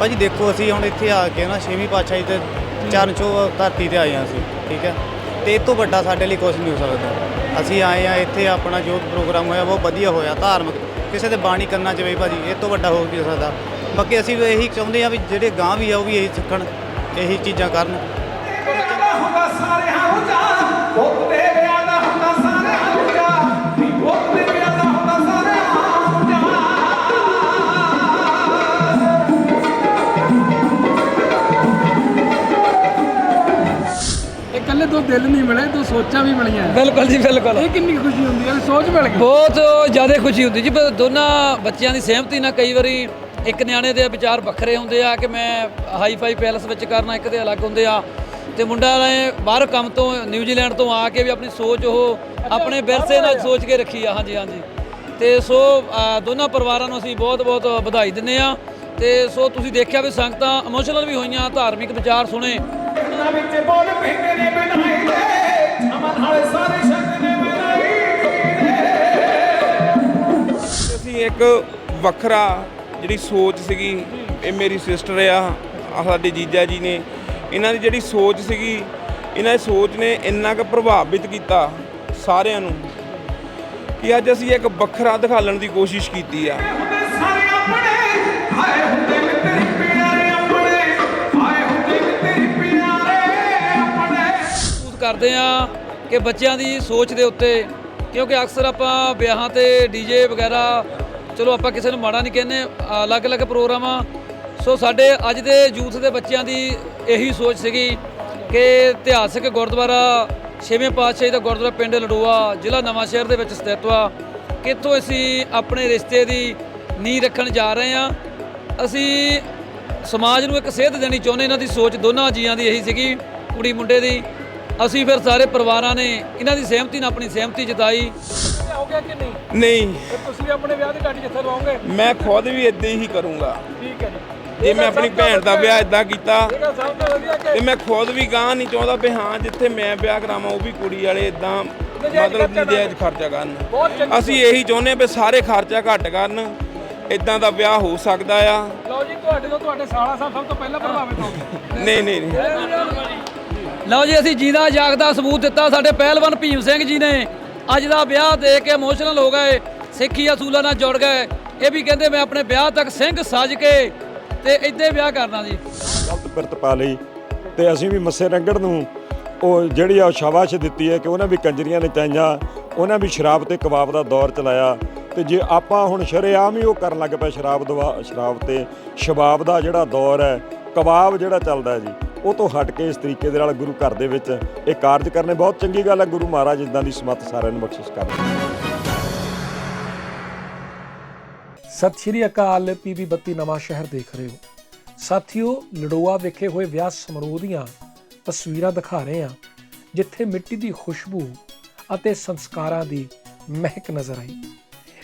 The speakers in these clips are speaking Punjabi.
ਭਾਜੀ ਦੇਖੋ ਅਸੀਂ ਹੁਣ ਇੱਥੇ ਆ ਕੇ ਨਾ ਛੇਵੀਂ ਪਾਤਸ਼ਾਹੀ ਤੇ ਚਰਨ ਛੋਹ ਧਰਤੀ ਤੇ ਆਏ ਹਾਂ ਅਸੀਂ, ਠੀਕ ਹੈ? ਤੇ ਇਹ ਤੋਂ ਵੱਡਾ ਸਾਡੇ ਲਈ ਕੁਝ ਨਹੀਂ ਹੋ ਸਕਦਾ। ਅਸੀਂ ਆਏ ਆ ਇੱਥੇ ਆਪਣਾ ਜੋ ਪ੍ਰੋਗਰਾਮ ਹੋਇਆ ਬਹੁਤ ਵਧੀਆ ਹੋਇਆ, ਧਾਰਮਿਕ। ਕਿਸੇ ਦੇ ਬਾਣੀ ਕੰਨਾਂ ਕਰਨਾ ਚਾਹੀਏ ਭਾਜੀ, ਇਹ ਤੋਂ ਵੱਡਾ ਹੋ ਕੀ ਸਕਦਾ? ਬਾਕੀ ਅਸੀਂ ਵੀ ਇਹੀ ਚਾਹੁੰਦੇ ਆ ਵੀ ਜਿਹੜੇ ਗਾਂ ਵੀ ਆ, ਉਹ ਵੀ ਇਹੀ ਸਿੱਖਣ, ਇਹੀ ਚੀਜ਼ਾਂ ਕਰਨ। ਦਾ ਹੁੰਦਾ ਸਾਰਿਆਂ ਇਕੱਲੇ ਦੋ ਦਿਲ ਨਹੀਂ ਮਿਲੇ ਦੋ ਸੋਚਾਂ ਵੀ ਮਿਲੀਆਂ। ਬਿਲਕੁਲ ਜੀ ਬਿਲਕੁਲ। ਇਹ ਕਿੰਨੀ ਖੁਸ਼ੀ ਹੁੰਦੀ ਹੈ ਸੋਚ ਮਿਲ ਗਈ। ਬਹੁਤ ਜ਼ਿਆਦਾ ਖੁਸ਼ੀ ਹੁੰਦੀ ਜੀ ਪਰ ਦੋਨਾਂ ਬੱਚਿਆਂ ਦੀ ਸਹਿਮਤੀ ਨਾਲ ਕਈ ਵਾਰੀ ਇੱਕ ਨਿਆਣੇ ਦੇ ਵਿਚਾਰ ਵੱਖਰੇ ਹੁੰਦੇ ਆ ਕਿ ਮੈਂ ਹਾਈ ਫਾਈ ਪੈਲਸ ਵਿੱਚ ਕਰਨਾ ਇੱਕ ਦੇ ਅਲੱਗ ਹੁੰਦੇ ਆ। ਤੇ ਮੁੰਡਾ ਨੇ ਬਾਹਰ ਕੰਮ ਤੋਂ ਨਿਊਜ਼ੀਲੈਂਡ ਤੋਂ ਆ ਕੇ ਵੀ ਆਪਣੀ ਸੋਚ ਉਹ ਆਪਣੇ ਵਿਰਸੇ ਨਾਲ ਸੋਚ ਕੇ ਰੱਖੀ ਆ ਹਾਂਜੀ ਹਾਂਜੀ। ਤੇ ਸੋ ਦੋਨਾਂ ਪਰਿਵਾਰਾਂ ਨੂੰ ਅਸੀਂ ਬਹੁਤ ਬਹੁਤ ਵਧਾਈ ਦਿੰਦੇ ਆ। ਤੇ ਸੋ ਤੁਸੀਂ ਦੇਖਿਆ ਵੀ ਸੰਗਤਾਂ ਇਮੋਸ਼ਨਲ ਵੀ ਹੋਈਆਂ ਧਾਰਮਿਕ ਵਿਚਾਰ ਸੁਣੇ। ਇਹਨਾਂ ਵਿੱਚ ਬੋਲ ਪਿੰਡੇ ਨੇ ਬਣਾਈ ਦੇ ਅਮਨ ਵਾਲੇ ਸਾਰੇ ਸ਼ਬਦ ਨੇ ਬਣਾਈ ਅਸੀਂ ਇੱਕ ਵੱਖਰਾ ਜਿਹੜੀ ਸੋਚ ਸੀਗੀ ਇਹ ਮੇਰੀ ਸਿਸਟਰ ਆ ਸਾਡੇ ਜੀਜਾ ਜੀ ਨੇ। ਇਹਨਾਂ ਦੀ ਜਿਹੜੀ ਸੋਚ ਸੀਗੀ ਇਹਨਾਂ ਦੀ ਸੋਚ ਨੇ ਇੰਨਾ ਕੁ ਪ੍ਰਭਾਵਿਤ ਕੀਤਾ ਸਾਰਿਆਂ ਨੂੰ ਕਿ ਅੱਜ ਅਸੀਂ ਇੱਕ ਵੱਖਰਾ ਦਿਖਾਉਣ ਦੀ ਕੋਸ਼ਿਸ਼ ਕੀਤੀ ਆ। ਕਰਦੇ ਆ ਕਿ ਬੱਚਿਆਂ ਦੀ ਸੋਚ ਦੇ ਉੱਤੇ, ਕਿਉਂਕਿ ਅਕਸਰ ਆਪਾਂ ਵਿਆਹਾਂ ਤੇ ਡੀਜੇ ਵਗੈਰਾ, ਚਲੋ ਆਪਾਂ ਕਿਸੇ ਨੂੰ ਮਾੜਾ ਨਹੀਂ ਕਹਿੰਦੇ, ਅਲੱਗ-ਅਲੱਗ ਪ੍ਰੋਗਰਾਮਾਂ ਸੋ ਸਾਡੇ ਅੱਜ ਦੇ ਯੂਥ ਦੇ ਬੱਚਿਆਂ ਦੀ ਇਹੀ ਸੋਚ ਸੀਗੀ ਕਿ ਇਤਿਹਾਸਕ ਗੁਰਦੁਆਰਾ ਛੇਵੇਂ ਪਾਤਸ਼ਾਹੀ ਦਾ ਗੁਰਦੁਆਰਾ ਪਿੰਡ ਲਡੋਆ, ਜ਼ਿਲ੍ਹਾ ਨਵਾਂ ਸ਼ਹਿਰ ਦੇ ਵਿੱਚ ਸਥਿਤ ਆ। ਕਿੱਥੋਂ ਅਸੀਂ ਆਪਣੇ ਰਿਸ਼ਤੇ ਦੀ ਨੀਂਹ ਰੱਖਣ ਜਾ ਰਹੇ ਆ ਅਸੀਂ ਸਮਾਜ ਨੂੰ ਇੱਕ ਸੇਧ ਦੇਣੀ ਚਾਹੁੰਦੇ ਇਹਨਾਂ ਦੀ ਸੋਚ ਦੋਨਾਂ ਜੀਆਂ ਦੀ ਇਹੀ ਸੀਗੀ, ਕੁੜੀ ਮੁੰਡੇ ਦੀ। ਅਸੀਂ ਫਿਰ ਸਾਰੇ ਪਰਿਵਾਰਾਂ ਨੇ ਇਹਨਾਂ ਦੀ ਸਹਿਮਤੀ ਨਾਲ ਆਪਣੀ ਸਹਿਮਤੀ ਜਤਾਈ। ਹੋ ਗਿਆ ਕਿ ਨਹੀਂ? ਨਹੀਂ। ਤੇ ਤੁਸੀਂ ਵੀ ਆਪਣੇ ਵਿਆਹ ਦੀ ਘਾਟੀ ਜਿੱਥੇ ਲਵਾਓਗੇ? ਮੈਂ ਖੁਦ ਵੀ ਇਦਾਂ ਹੀ ਕਰੂੰਗਾ। ਠੀਕ ਹੈ ਜੀ। ਜੇ ਮੈਂ ਆਪਣੀ ਭੈਣ ਦਾ ਵਿਆਹ ਇਦਾਂ ਕੀਤਾ ਇਹ ਸਭ ਤੋਂ ਵਧੀਆ ਕਿ ਤੇ ਮੈਂ ਖੁਦ ਵੀ ਗਾਂ ਨਹੀਂ ਚਾਹੁੰਦਾ ਵੀ ਹਾਂ ਜਿੱਥੇ ਮੈਂ ਵਿਆਹ ਕਰਾਵਾਂ ਉਹ ਵੀ ਕੁੜੀ ਵਾਲੇ ਇਦਾਂ ਮਤਲਬ ਨਜਾਇਜ਼ ਖਰਚਾ ਕਰਨ। ਅਸੀਂ ਇਹੀ ਚਾਹੁੰਦੇ ਹਾਂ ਵੀ ਸਾਰੇ ਖਰਚਾ ਘੱਟ ਕਰਨ ਇਦਾਂ ਦਾ ਵਿਆਹ ਹੋ ਸਕਦਾ ਆ। ਲਓ ਜੀ ਤੁਹਾਡੇ ਤੋਂ ਤੁਹਾਡੇ ਸਾਲਾ ਸਾਹਿਬ ਸਭ ਤੋਂ ਪਹਿਲਾਂ ਪ੍ਰਭਾਵਿਤ ਹੋ ਗਏ ਨਹੀਂ ਨਹੀਂ। ਨਹੀਂ ਲਓ ਜੀ, ਅਸੀਂ ਜੀਦਾ ਜਾਗਦਾ ਸਬੂਤ ਦਿੱਤਾ। ਸਾਡੇ ਪਹਿਲਵਾਨ ਭੀਮ ਸਿੰਘ ਜੀ ਨੇ ਅੱਜ ਦਾ ਵਿਆਹ ਦੇ ਕੇ ਇਮੋਸ਼ਨਲ ਹੋ ਗਏ। ਸਿੱਖੀ ਅਸੂਲਾਂ ਨਾਲ ਜੁੜ ਗਏ। ਇਹ ਵੀ ਕਹਿੰਦੇ, ਮੈਂ ਆਪਣੇ ਵਿਆਹ ਤੱਕ ਸਿੰਘ ਸੱਜ ਕੇ ਤੇ ਇੱਦੇ ਵਿਆਹ ਕਰਨਾ ਜੀ। ਗਲਤ ਪਿਰਤ ਪਾ ਲਈ ਤੇ ਅਸੀਂ ਵੀ ਮੱਸੇ ਰੰਗੜ ਨੂੰ ਉਹ ਜਿਹੜੀ ਆ ਉਹ ਸ਼ਾਬਾਸ਼ ਦਿੱਤੀ ਹੈ ਕਿ ਉਹਨਾਂ ਵੀ ਕੰਜਰੀਆਂ ਨੇ ਚਾਈਆਂ, ਉਹਨਾਂ ਵੀ ਸ਼ਰਾਬ ਤੇ ਕਬਾਬ ਦਾ ਦੌਰ ਚਲਾਇਆ। ਤੇ ਜੇ ਆਪਾਂ ਹੁਣ ਸ਼ਰੇਆਮ ਹੀ ਉਹ ਕਰਨ ਲੱਗ ਪਏ ਸ਼ਰਾਬ ਦਵਾ ਸ਼ਰਾਬ ਤੇ, ਸ਼ਬਾਬ ਦਾ ਜਿਹੜਾ ਦੌਰ ਹੈ, ਕਬਾਬ ਜਿਹੜਾ ਚੱਲਦਾ ਜੀ। ਉਹ ਤੋਂ ਹਟ ਕੇ ਇਸ ਤਰੀਕੇ ਦੇ ਨਾਲ ਗੁਰੂ ਘਰ ਦੇ ਵਿੱਚ ਇਹ ਕਾਰਜ ਕਰਨੇ ਬਹੁਤ ਚੰਗੀ ਗੱਲ ਹੈ। ਗੁਰੂ ਮਹਾਰਾਜ ਇਦਾਂ ਦੀ ਸਮੱਤ ਸਾਰਿਆਂ ਨੂੰ ਬਖਸ਼ਿਸ਼ ਕਰਨ ਸਤਿ ਸ਼੍ਰੀ ਅਕਾਲ ਪੀਬੀ 32 ਨਵਾਂ ਸ਼ਹਿਰ ਦੇਖ ਰਹੇ ਹੋ। ਸਾਥੀਓ, ਲੜੋਆ ਵਿਖੇ ਹੋਏ ਵਿਆਹ ਸਮਾਰੋਹ ਦੀਆਂ ਤਸਵੀਰਾਂ ਦਿਖਾ ਰਹੇ ਹਾਂ, ਜਿੱਥੇ ਮਿੱਟੀ ਦੀ ਖੁਸ਼ਬੂ ਅਤੇ ਸੰਸਕਾਰਾਂ ਦੀ ਮਹਿਕ ਨਜ਼ਰ ਆਈ।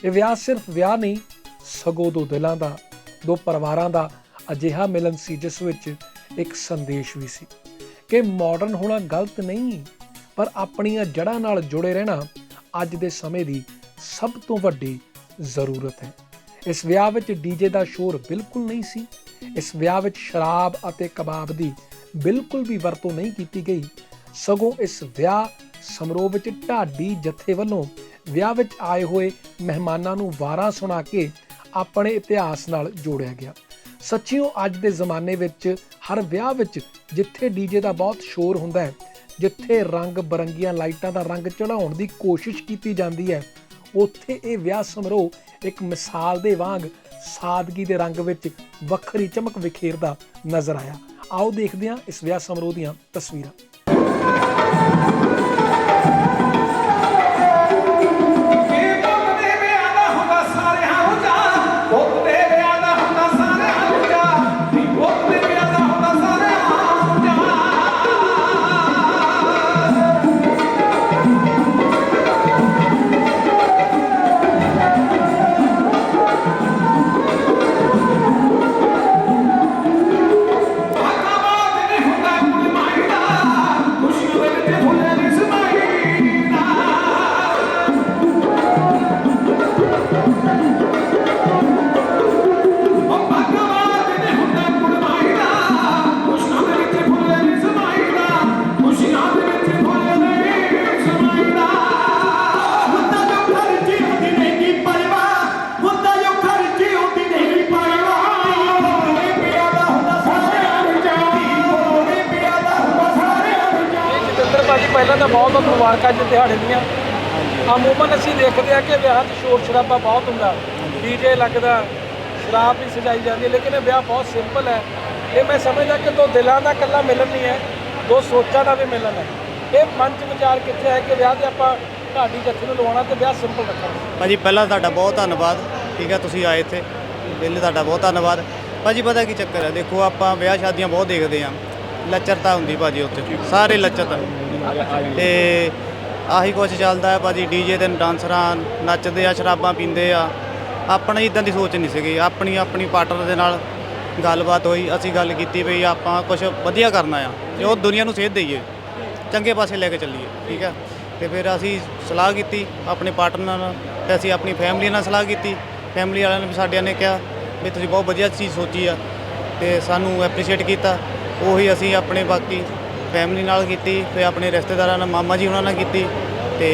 ਇਹ ਵਿਆਹ ਸਿਰਫ ਵਿਆਹ ਨਹੀਂ, ਸਗੋਂ ਦੋ ਦਿਲਾਂ ਦਾ, ਦੋ ਪਰਿਵਾਰਾਂ ਦਾ ਅਜਿਹਾ ਮਿਲਨ ਸੀ, ਜਿਸ ਵਿੱਚ ਇੱਕ ਸੰਦੇਸ਼ ਵੀ ਸੀ ਕਿ ਮਾਡਰਨ ਹੋਣਾ ਗਲਤ ਨਹੀਂ, ਪਰ ਆਪਣੀਆਂ ਜੜ੍ਹਾਂ ਨਾਲ ਜੁੜੇ ਰਹਿਣਾ ਅੱਜ ਦੇ ਸਮੇਂ ਦੀ ਸਭ ਤੋਂ ਵੱਡੀ ਜ਼ਰੂਰਤ ਹੈ। ਇਸ ਵਿਆਹ ਵਿੱਚ ਡੀਜੇ ਦਾ ਸ਼ੋਰ ਬਿਲਕੁਲ ਨਹੀਂ ਸੀ। ਇਸ ਵਿਆਹ ਵਿੱਚ ਸ਼ਰਾਬ ਅਤੇ ਕਬਾਬ ਦੀ ਬਿਲਕੁਲ ਵੀ ਵਰਤੋਂ ਨਹੀਂ ਕੀਤੀ ਗਈ। ਸਗੋਂ ਇਸ ਵਿਆਹ ਸਮਾਰੋਹ ਵਿੱਚ ਢਾਡੀ ਜਥੇ ਵੱਲੋਂ ਵਿਆਹ ਵਿੱਚ ਆਏ ਹੋਏ ਮਹਿਮਾਨਾਂ ਨੂੰ ਵਾਰਾਂ ਸੁਣਾ ਕੇ ਆਪਣੇ ਇਤਿਹਾਸ ਨਾਲ ਜੋੜਿਆ ਗਿਆ। ਸੱਚਿਓ ਅੱਜ ਦੇ ਜ਼ਮਾਨੇ ਵਿੱਚ, ਹਰ ਵਿਆਹ ਵਿੱਚ ਜਿੱਥੇ ਡੀਜੇ ਦਾ ਬਹੁਤ ਸ਼ੋਰ ਹੁੰਦਾ ਹੈ, ਜਿੱਥੇ ਰੰਗ ਬਰੰਗੀਆਂ ਲਾਈਟਾਂ ਦਾ ਰੰਗ ਚੜਾਉਣ ਦੀ ਕੋਸ਼ਿਸ਼ ਕੀਤੀ ਜਾਂਦੀ ਹੈ, ਉੱਥੇ ਇਹ ਵਿਆਹ ਸਮਾਰੋਹ ਇੱਕ ਮਿਸਾਲ ਦੇ ਵਾਂਗ ਸਾਦਗੀ ਦੇ ਰੰਗ ਵਿੱਚ ਵੱਖਰੀ ਚਮਕ ਵਿਖੇਰਦਾ ਨਜ਼ਰ ਆਇਆ। ਆਓ ਦੇਖਦੇ ਹਾਂ ਇਸ ਵਿਆਹ ਸਮਾਰੋਹ ਦੀਆਂ ਤਸਵੀਰਾਂ। ਬਹੁਤ ਬਹੁਤ ਮੁਬਾਰਕਾਂ ਜੀ ਦਿਹਾੜੇ ਦੀਆਂ ਅਮੂਮਨ ਅਸੀਂ ਦੇਖਦੇ ਆ ਕਿ ਵਿਆਹ 'ਚ ਸ਼ੋਰ ਸ਼ਰਾਬਾ ਬਹੁਤ ਹੁੰਦਾ। ਡੀਜੇ ਲੱਗਦਾ ਸ਼ਰਾਬ ਵੀ ਸਜਾਈ ਜਾਂਦੀ ਹੈ ਲੇਕਿਨ ਇਹ ਵਿਆਹ ਬਹੁਤ ਸਿੰਪਲ ਹੈ। ਇਹ ਮੈਂ ਸਮਝਦਾ ਕਿ ਦੋ ਦਿਲਾਂ ਦਾ ਇਕੱਲਾ ਮਿਲਨ ਨਹੀਂ ਹੈ ਦੋ ਸੋਚਾਂ ਦਾ ਵੀ ਮਿਲਨ ਹੈ। ਇਹ ਮਨ 'ਚ ਵਿਚਾਰ ਕਿੱਥੇ ਹੈ ਕਿ ਵਿਆਹ ਤੇ ਆਪਾਂ ਢਾਡੀ ਜੱਥੇ ਨੂੰ ਲਵਾਉਣਾ ਤੇ ਵਿਆਹ ਸਿੰਪਲ ਰੱਖਣਾ। ਭਾਜੀ ਪਹਿਲਾਂ ਤੁਹਾਡਾ ਬਹੁਤ ਧੰਨਵਾਦ। ਠੀਕ ਹੈ ਤੁਸੀਂ ਆਏ ਇੱਥੇ। ਪਹਿਲੇ ਤੁਹਾਡਾ ਬਹੁਤ ਧੰਨਵਾਦ। ਭਾਜੀ ਪਤਾ ਕੀ ਚੱਕਰ ਹੈ? ਦੇਖੋ ਆਪਾਂ ਵਿਆਹ ਸ਼ਾਦੀਆਂ ਬਹੁਤ ਦੇਖਦੇ ਆਂ ਲੱਚਰਤਾ ਹੁੰਦੀ ਭਾਜੀ ਉੱਥੇ। ਸਾਰੇ ਲੱਚਰਤਾ। ਤੇ ਆਹੀ ਕੁਝ ਚੱਲਦਾ ਹੈ, ਭਾਜੀ ਡੀਜੇ ਤੇ ਡਾਂਸਰਾਂ ਨੱਚਦੇ ਆ, ਸ਼ਰਾਬਾਂ ਪੀਂਦੇ ਆ। ਆਪਣੀ ਇਦਾਂ ਦੀ ਸੋਚ ਨਹੀਂ ਸੀਗੀ। ਆਪਣੀ ਆਪਣੀ ਪਾਰਟਨਰ ਦੇ ਨਾਲ ਗੱਲਬਾਤ ਹੋਈ, ਅਸੀਂ ਗੱਲ ਕੀਤੀ ਵੀ ਆਪਾਂ ਕੁਝ ਵਧੀਆ ਕਰਨਾ ਆ। ਤੇ ਉਹ ਦੁਨੀਆ ਨੂੰ ਸੇਧ ਦਈਏ। ਚੰਗੇ ਪਾਸੇ ਲੈ ਕੇ ਚੱਲੀਏ, ਠੀਕ ਹੈ? ਤੇ ਫਿਰ ਅਸੀਂ ਸਲਾਹ ਕੀਤੀ ਆਪਣੇ ਪਾਰਟਨਰ ਨਾਲ ਤੇ ਅਸੀਂ ਆਪਣੀ ਫੈਮਿਲੀ ਨਾਲ ਸਲਾਹ ਕੀਤੀ। ਫੈਮਿਲੀ ਵਾਲਿਆਂ ਨੇ ਵੀ ਸਾਡਿਆਂ ਨੇ ਕਿਹਾ ਵੀ ਤੁਸੀਂ ਬਹੁਤ ਵਧੀਆ ਚੀਜ਼ ਸੋਚੀ ਆ ਤੇ ਸਾਨੂੰ ਐਪਰੀਸ਼ੀਏਟ ਕੀਤਾ। ਉਹੀ ਅਸੀਂ ਆਪਣੇ ਬਾਕੀ ਫੈਮਿਲੀ ਨਾਲ ਕੀਤੀ ਫਿਰ ਆਪਣੇ ਰਿਸ਼ਤੇਦਾਰਾਂ ਨਾਲ ਮਾਮਾ ਜੀ ਉਹਨਾਂ ਨਾਲ ਕੀਤੀ ਤੇ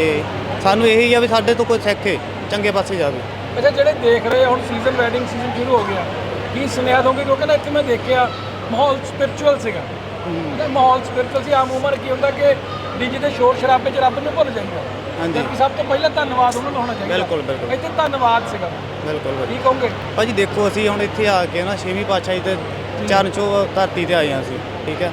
ਸਾਨੂੰ ਇਹੀ ਆ ਵੀ ਸਾਡੇ ਤੋਂ ਕੋਈ ਸਿੱਖੇ ਚੰਗੇ ਪਾਸੇ ਜਾਵੇ। ਅੱਛਾ ਜਿਹੜੇ ਦੇਖ ਰਹੇ ਹੁਣ ਸੀਜ਼ਨ ਵੈਡਿੰਗ ਸੀਜ਼ਨ ਸ਼ੁਰੂ ਹੋ ਗਿਆ। ਕੀ ਸੁਨੇਹਾ ਦੋਗੇ? ਕਿਉਂਕਿ ਨਾ ਇੱਥੇ ਮੈਂ ਦੇਖਿਆ ਮਾਹੌਲ ਸਪਿਰਚੁਅਲ ਸੀਗਾ। ਤੇ ਮਾਹੌਲ ਸਪਿਰਚੁਅਲ ਸੀ। ਆਮ ਉਮਰ ਕੀ ਹੁੰਦਾ ਕਿ ਡੀਜੇ ਦੇ ਸ਼ੋਰ ਸ਼ਰਾਬੇ 'ਚ ਰੱਬ ਨੂੰ ਭੁੱਲ ਜਾਂਦਾ ਹਾਂਜੀ। ਜਦਕਿ ਸਭ ਤੋਂ ਪਹਿਲਾਂ ਧੰਨਵਾਦ ਉਹਨਾਂ ਨੂੰ ਹੋਣਾ ਚਾਹੀਦਾ। ਬਿਲਕੁਲ, ਬਿਲਕੁਲ। ਇੱਥੇ ਧੰਨਵਾਦ ਸੀਗਾ। ਬਿਲਕੁਲ ਕੀ ਕਹੋਗੇ? ਭਾਜੀ ਦੇਖੋ ਅਸੀਂ ਹੁਣ ਇੱਥੇ ਆ ਕੇ ਨਾ ਛੇਵੀਂ ਪਾਤਸ਼ਾਹੀ ਤੇ ਚਰਨ ਚੋ ਧਰਤੀ ਤੇ ਆਏ ਹਾਂ ਅਸੀਂ ਠੀਕ ਹੈ?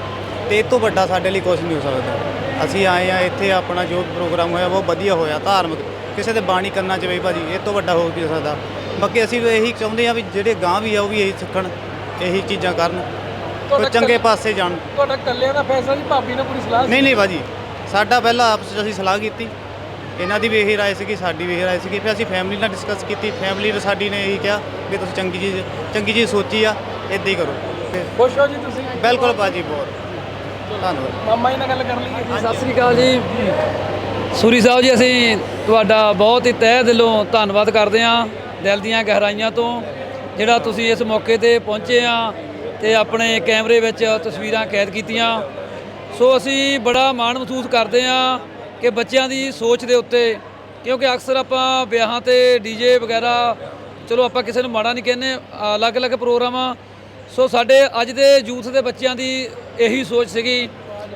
ਤੇ ਇਹ ਤੋਂ ਵੱਡਾ ਸਾਡੇ ਲਈ ਕੁਝ ਨਹੀਂ ਹੋ ਸਕਦਾ। ਅਸੀਂ ਆਏ ਆ ਇੱਥੇ ਆਪਣਾ ਜੋ ਪ੍ਰੋਗਰਾਮ ਹੋਇਆ ਬਹੁਤ ਵਧੀਆ ਹੋਇਆ ਧਾਰਮਿਕ ਕਿਸੇ ਦੇ ਬਾਣੀ ਕਰਨਾ ਚਾਹੀਏ ਭਾਜੀ ਇਹ ਤੋਂ ਵੱਡਾ ਹੋ ਕੀ ਸਕਦਾ। ਬਾਕੀ ਅਸੀਂ ਵੀ ਇਹੀ ਚਾਹੁੰਦੇ ਆ ਵੀ ਜਿਹੜੇ ਗਾਂ ਵੀ ਆ ਉਹ ਵੀ ਇਹੀ ਸਿੱਖਣ ਇਹੀ ਚੀਜ਼ਾਂ ਕਰਨ ਕੋਈ ਚੰਗੇ ਪਾਸੇ ਜਾਣ। ਤੁਹਾਡਾ ਇਕੱਲਿਆਂ ਦਾ ਫੈਸਲਾ ਜੀ ਭਾਬੀ ਨੇ ਪੂਰੀ ਸਲਾਹ ਨਹੀਂ ਨਹੀਂ ਭਾਜੀ ਸਾਡਾ ਪਹਿਲਾਂ ਆਪਸ 'ਚ ਅਸੀਂ ਸਲਾਹ ਕੀਤੀ। ਇਹਨਾਂ ਦੀ ਵੀ ਇਹੀ ਰਾਏ ਸੀਗੀ ਸਾਡੀ ਵੀ ਇਹੀ ਰਾਏ ਸੀਗੀ ਫਿਰ ਅਸੀਂ ਫੈਮਿਲੀ ਨਾਲ ਡਿਸਕਸ ਕੀਤੀ। ਫੈਮਿਲੀ ਵੀ ਸਾਡੀ ਨੇ ਇਹੀ ਕਿਹਾ ਵੀ ਤੁਸੀਂ ਚੰਗੀ ਚੀਜ਼ ਚੰਗੀ ਚੀਜ਼ ਸੋਚੀ ਆ ਇਦਾਂ ਹੀ ਕਰੋ। ਖੁਸ਼ ਹੋ ਜੀ ਤੁਸੀਂ? ਬਿਲਕੁਲ ਭਾਜੀ ਬਹੁਤ। ਧੰਨਵਾਦ। ਮਾਮਾ ਜੀ ਨਾਲ ਗੱਲ ਕਰ ਲਈਏ। ਜੀ ਸਤਿ ਸ੍ਰੀ ਅਕਾਲ ਜੀ। ਸੂਰੀ ਸਾਹਿਬ ਜੀ ਅਸੀਂ ਤੁਹਾਡਾ ਬਹੁਤ ਹੀ ਤਹਿ ਦਿਲੋਂ ਧੰਨਵਾਦ ਕਰਦੇ ਹਾਂ ਦਿਲ ਦੀਆਂ ਗਹਿਰਾਈਆਂ ਤੋਂ ਜਿਹੜਾ ਤੁਸੀਂ ਇਸ ਮੌਕੇ ਤੇ ਪਹੁੰਚੇ ਆ ਤੇ ਆਪਣੇ ਕੈਮਰੇ ਵਿੱਚ ਤਸਵੀਰਾਂ ਕੈਦ ਕੀਤੀਆਂ। ਸੋ ਅਸੀਂ ਬੜਾ ਮਾਣ ਮਹਿਸੂਸ ਕਰਦੇ ਹਾਂ ਕਿ ਬੱਚਿਆਂ ਦੀ ਸੋਚ ਦੇ ਉੱਤੇ ਕਿਉਂਕਿ ਅਕਸਰ ਆਪਾਂ ਵਿਆਹਾਂ ਤੇ ਡੀਜੇ ਵਗੈਰਾ ਚਲੋ ਆਪਾਂ ਕਿਸੇ ਨੂੰ ਮਾੜਾ ਨਹੀਂ ਕਹਿੰਦੇ ਅਲੱਗ-ਅਲੱਗ ਪ੍ਰੋਗਰਾਮ। ਆ ਸੋ ਸਾਡੇ ਅੱਜ ਦੇ ਯੂਥ ਦੇ ਬੱਚਿਆਂ ਦੀ ਇਹੀ ਸੋਚ ਸੀਗੀ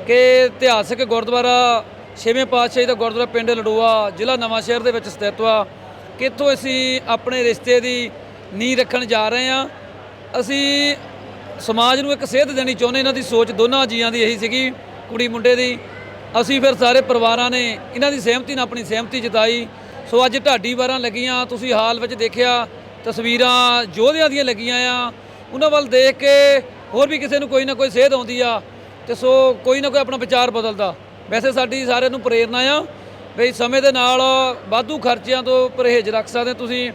ਕਿ ਇਤਿਹਾਸਕ ਗੁਰਦੁਆਰਾ ਛੇਵੇਂ ਪਾਤਸ਼ਾਹੀ ਦਾ ਗੁਰਦੁਆਰਾ ਪਿੰਡ ਲਡੋਆ, ਜ਼ਿਲ੍ਹਾ ਨਵਾਂ ਸ਼ਹਿਰ ਦੇ ਵਿੱਚ ਸਥਿਤ ਵਾ ਕਿੱਥੋਂ ਅਸੀਂ ਆਪਣੇ ਰਿਸ਼ਤੇ ਦੀ ਨੀਂਹ ਰੱਖਣ ਜਾ ਰਹੇ ਹਾਂ ਅਸੀਂ ਸਮਾਜ ਨੂੰ ਇੱਕ ਸੇਧ ਦੇਣੀ ਚਾਹੁੰਦੇ ਇਹਨਾਂ ਦੀ ਸੋਚ ਦੋਨਾਂ ਜੀਆਂ ਦੀ ਇਹੀ ਸੀਗੀ, ਕੁੜੀ ਮੁੰਡੇ ਦੀ। ਅਸੀਂ ਫਿਰ ਸਾਰੇ ਪਰਿਵਾਰਾਂ ਨੇ ਇਹਨਾਂ ਦੀ ਸਹਿਮਤੀ ਨਾਲ ਆਪਣੀ ਸਹਿਮਤੀ ਜਤਾਈ। ਸੋ ਅੱਜ ਢਾਡੀ ਵਾਰਾਂ ਲੱਗੀਆਂ। ਤੁਸੀਂ ਹਾਲ ਵਿੱਚ ਦੇਖਿਆ ਤਸਵੀਰਾਂ ਯੋਧਿਆਂ ਦੀਆਂ ਲੱਗੀਆਂ ਆ। ਉਹਨਾਂ ਵੱਲ ਦੇਖ ਕੇ ਹੋਰ ਵੀ ਕਿਸੇ ਨੂੰ ਕੋਈ ਨਾ ਕੋਈ ਸੇਧ ਆਉਂਦੀ ਆ ਤੇ ਸੋ ਕੋਈ ਨਾ ਕੋਈ ਆਪਣਾ ਵਿਚਾਰ ਬਦਲਦਾ। ਵੈਸੇ ਸਾਡੀ ਸਾਰਿਆਂ ਨੂੰ ਪ੍ਰੇਰਨਾ ਆ ਵੀ ਸਮੇਂ ਦੇ ਨਾਲ ਵਾਧੂ ਖਰਚਿਆਂ ਤੋਂ ਪਰਹੇਜ਼ ਰੱਖ ਸਕਦੇ ਤੁਸੀਂ